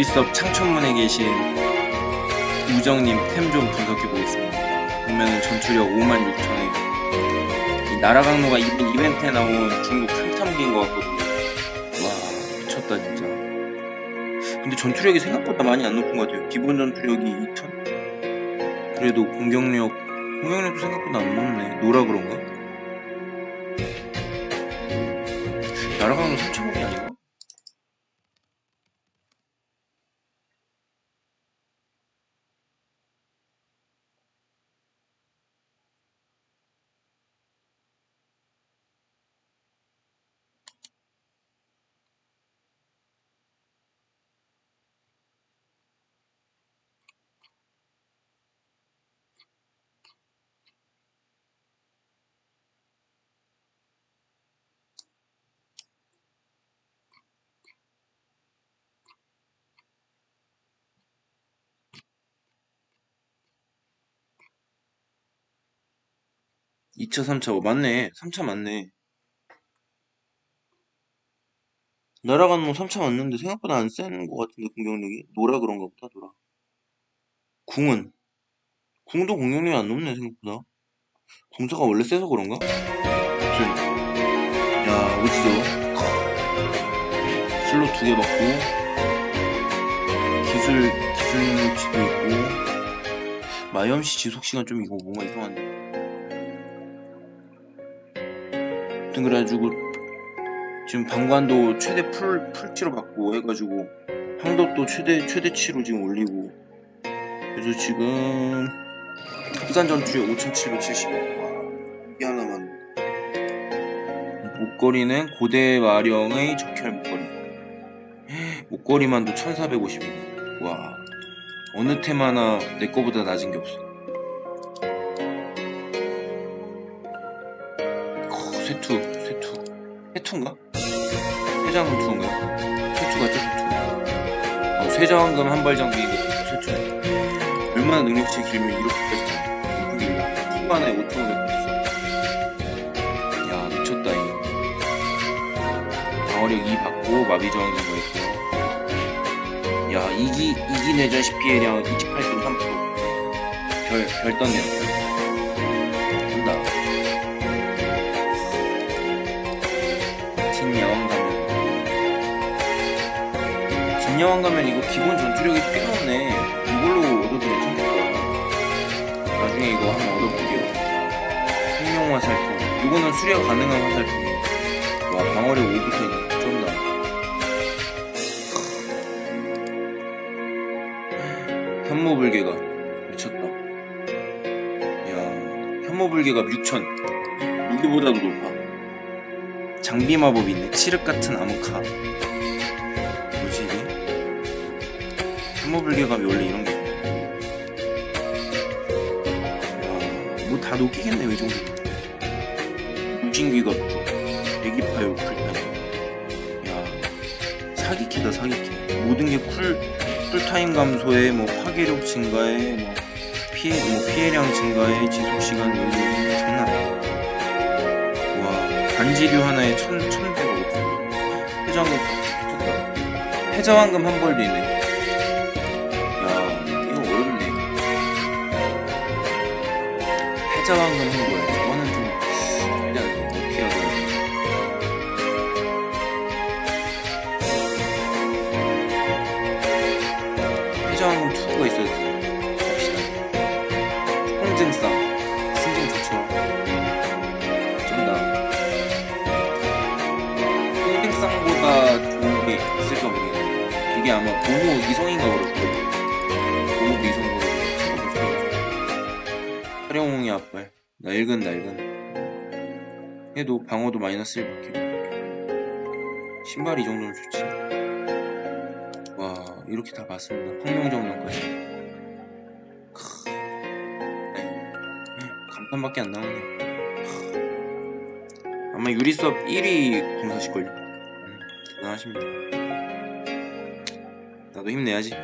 유리수업 창천문에 계신 우정님 템 좀 분석해 보겠습니다. 보면은 전투력 5만 6천에 이 나라강로가 이번 이벤트에 나온 중국 한참기인 것 같거든요. 와 미쳤다 진짜. 근데 전투력이 생각보다 많이 안 높은 것 같아요. 기본 전투력이 2천. 그래도 공격력 공격력도 생각보다 안 높네. 노라 그런가? 나라강로 3천 2차, 3차, 어, 뭐 맞네. 3차 맞네. 날아가는 건 뭐 3차 맞는데 생각보다 안 센 것 같은데, 공격력이. 노라 그런가 보다, 노라. 궁은? 궁도 공격력이 안 높네, 생각보다. 공사가 원래 세서 그런가? 아무튼. 야, 멋지죠? 슬롯 두개 받고, 기술, 기술치도 있고, 마염씨 지속시간 좀 이거 뭔가 이상한데. 아무튼 그래가지고 지금 방관도 최대 풀 풀치로 받고 해가지고 황도도 최대 최대치로 지금 올리고 그래서 지금 부산 전투에 5,770. 이게 하나만. 목걸이는 고대 마령의 적혈 목걸이. 목걸이만도 1,450원. 와 어느 테마나 내 거보다 낮은 게 없어. 쇠투, 쇠투. 해투인가? 쇠장금 투인가? 쇠투 같죠, 쇠투. 어, 쇠장금 한발 장비 이거 쇠투. 얼마나 능력치 길면 이렇게까지 하나에 5,500원 있어. 야, 미쳤다, 이거. 방어력 2 받고, 마비 저항 이거 있고. 야, 이기, 이기 내전 CPA량 28.3%. 별, 별 떴네요, 진여왕 가면. 진여왕 가면 이거 기본 전투력이 꽤 높네. 이걸로 얻어도 괜찮겠다 나중에 이거 한번 얻어볼게요. 생명 화살표 이거는 수리가 가능한 화살표네 와 방어력 5부터 있네 쩐다 현모불개가 미쳤다. 야 현모불개가 6000 무기보다도 높아 장비 마법이 있네. 칠흑 같은 암카. 뭐지 이게? 현모불개감이 원래 이런 게. 뭐다 녹이겠네 이 정도. 무진귀 같고 애기파요 풀타임. 야 사기키다 사기키. 모든 게 쿨 쿨타임 감소에 뭐 파괴력 증가에 뭐 피해 뭐 피해량 증가에 지속 시간 연료 장난. 아니야. 와 반지류 하나에 천, 천 대가 없어. 해저항금, 좋다. 해저항금 한 벌도 있네. 야, 이거 어렵네. 해저항금 한 벌. 홍등쌍보다 좋은 게 있을까 모르겠네. 이게 아마 보호 이성인가 그렇거든. 보호 이성으로 활용홍의 앞발. 낡은 낡은. 해도 방어도 마이너스 1밖에. 신발 이 정도면 좋지. 와 이렇게 다 봤습니다. 네. 감탄밖에 안 나오네. 아마 유리 수업 1위 공사실걸요? 음, 대단하십니다. 나도 힘내야지.